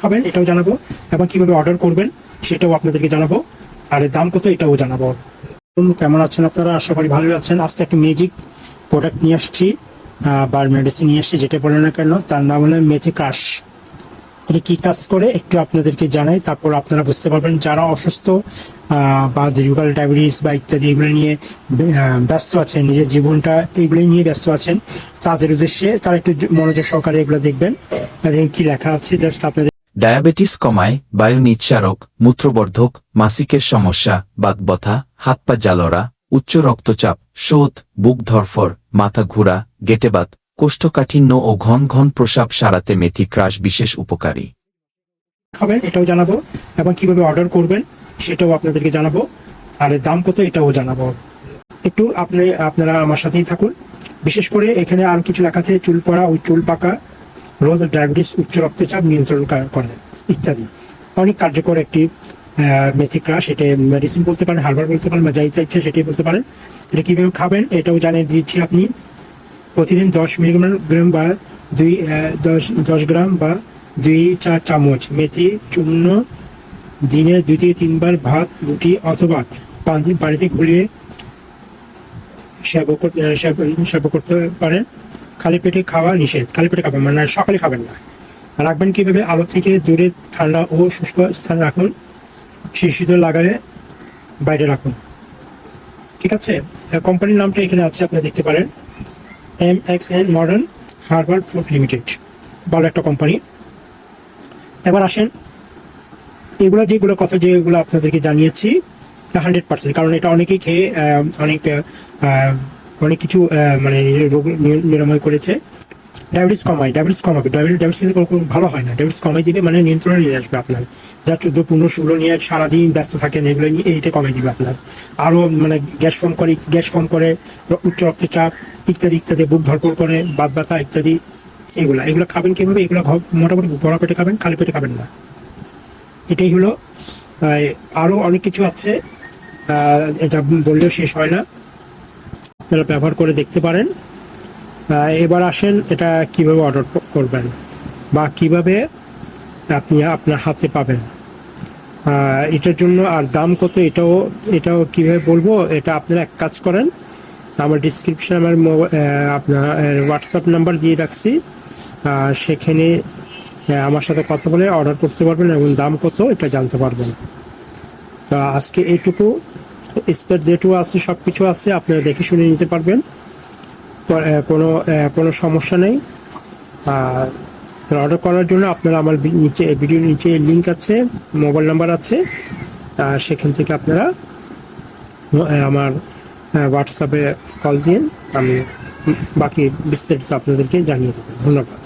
খাবেন, এটাও জানাব। এবং কীভাবে অর্ডার করবেন, সেটাও আপনাদেরকে জানাব। আর এর দাম কত, এটাও জানাব। কেমন আছেন আপনারা? আশা করি ভালোই আছেন। আজকে একটা ম্যাজিক প্রোডাক্ট নিয়ে আসছি। বার মেডিসিন নিয়ে আসছি যেটা বলেন না কেন, তার নাম হলো ম্যাজিক ক্রাশ এটা কী কাজ করে, একটু আপনাদেরকে জানাই, তারপর আপনারা বুঝতে পারবেন। যারা অসুস্থ বা দীর্ঘকাল ডায়াবেটিস বা ইত্যাদি, এগুলো নিয়ে ব্যস্ত আছেন, নিজের জীবনটা এগুলো নিয়ে ব্যস্ত আছেন, তাদের উদ্দেশ্যে তারা একটু মনোযোগ সহকারে এগুলো দেখবেন। দেখেন কি লেখা আছে, জাস্ট আপনাদের ডায়াবেটিস কমায়, বায়ু নিঃসারক, মূত্রবর্ধক, মাসিকের সমস্যা বাতবথা হাত পা জ্বালরা, উচ্চ রক্তচাপ শোধ বুক ধরফর মাথা ঘুরা গেটেবাত কোষ্ঠকাঠিন্য ও ঘন ঘন প্রসাব সারাতে মেথি ক্রাশ বিশেষ উপকারী। খাবেন, এটাও জানাব, এবং কীভাবে অর্ডার করবেন, সেটাও আপনাদেরকে জানাব, আর দাম কত, এটাও জানাব। একটু আপনি, আপনারা আমার সাথেই থাকুন। বিশেষ করে এখানে আর কিছু লেখা আছে, চুল পড়া ও চুল পাকা। রোজ ডায়াবেটিস উচ্চ রক্তচাপ নিয়ন্ত্রণ করে ইত্যাদি। অনেক কার্যকর একটি মেথি ক্রাশ এটা মেডিসিন বলতে পারেন হার্বাল বলতে পারেন বা যা ইচ্ছা ইচ্ছে সেটাই বলতে পারেন। এটা কীভাবে খাবেন এটাও জানিয়ে দিচ্ছি আপনি। প্রতিদিন দশ মিলিগ্রাম গ্রাম বা দুই দশ দশ গ্রাম বা দুই চা চামচ মেথি চূর্ণ দিনে দুই থেকে তিনবার ভাত রুটি অথবা পানি পানিতে ঘুরিয়ে সেবন কর- আহ, সেবন- সেবন করতে পারেন। খালি পেটে খাওয়া নিষেধ। খালি পেটে খাবেন মানে সকালে খাবেন না। রাখবেন কীভাবে? আলো থেকে দূরে, ঠান্ডা ও শুষ্ক স্থানে রাখুন। শিশিত লাগালে বাইরে রাখুন। ঠিক আছে? কোম্পানির নামটা এখানে আছে আপনি দেখতে পারেন। M X N modern herbal food limited. ভালো একটা কোম্পানি। এবার আসেন, এগুলো যেগুলো কথা যেগুলো আপনাদেরকে জানিয়েছি হান্ড্রেড পার্সেন্ট কারণ এটা অনেকেই খেয়ে অনেক অনেক কিছু মানে রোগ নিরাময় করেছে। ডায়াবেটিস কমায়, ডায়াবেটিস কমাবে ডায়াবেটিস ডায়াবেটিস ভালো হয় না। ডায়াবেটিস কমাই দিবে মানে নিয়ন্ত্রণে নিয়ে আসবে আপনার। যা চোদ্দ, পনেরো, ষোলো নিয়ে সারাদিন ব্যস্ত থাকেন, এগুলো নিয়ে এইটা কমাই দিবে আপনার। আরও মানে গ্যাস ফর্ম করে, গ্যাস ফর্ম করে, উচ্চ রক্তচাপ ইত্যাদি ইত্যাদি, বুক ধরপড় করে বাদ ব্যথা ইত্যাদি, এগুলো। এগুলো খাবেন কীভাবে? এগুলো মোটামুটি বড় পেটে খাবেন, খালি পেটে খাবেন না। এটাই হলো আরও অনেক কিছু আছে। এটা বললেও শেষ হয় না। আপনারা ব্যবহার করে দেখতে পারেন। এবার আসেন এটা কীভাবে অর্ডার করবেন বা কীভাবে আপনি আপনার হাতে পাবেন। এটার জন্য আর দাম কত এটাও এটাও কীভাবে বলব, এটা আপনারা এক কাজ করেন। আমার ডিসক্রিপশন আমার আপনার হোয়াটসঅ্যাপ নাম্বার দিয়ে রাখছি। সেখানে আমার সাথে কথা বলে অর্ডার করতে পারবেন এবং দাম কত এটা জানতে পারবেন। তো আজকে এইটুকু। স্পেয়ার ডেটও আছে সব কিছু আছে, আপনারা দেখে শুনে নিতে পারবেন। কোনো কোনো সমস্যা নেই। আর অর্ডার করার জন্য আপনারা আমার নিচে ভিডিওর নিচে লিঙ্ক আছে মোবাইল নাম্বার আছে। আর সেখান থেকে আপনারা আমার হোয়াটসঅ্যাপে কল দিন, আমি বাকি বিস্তারিত আপনাদেরকে জানিয়ে দেবো। ধন্যবাদ।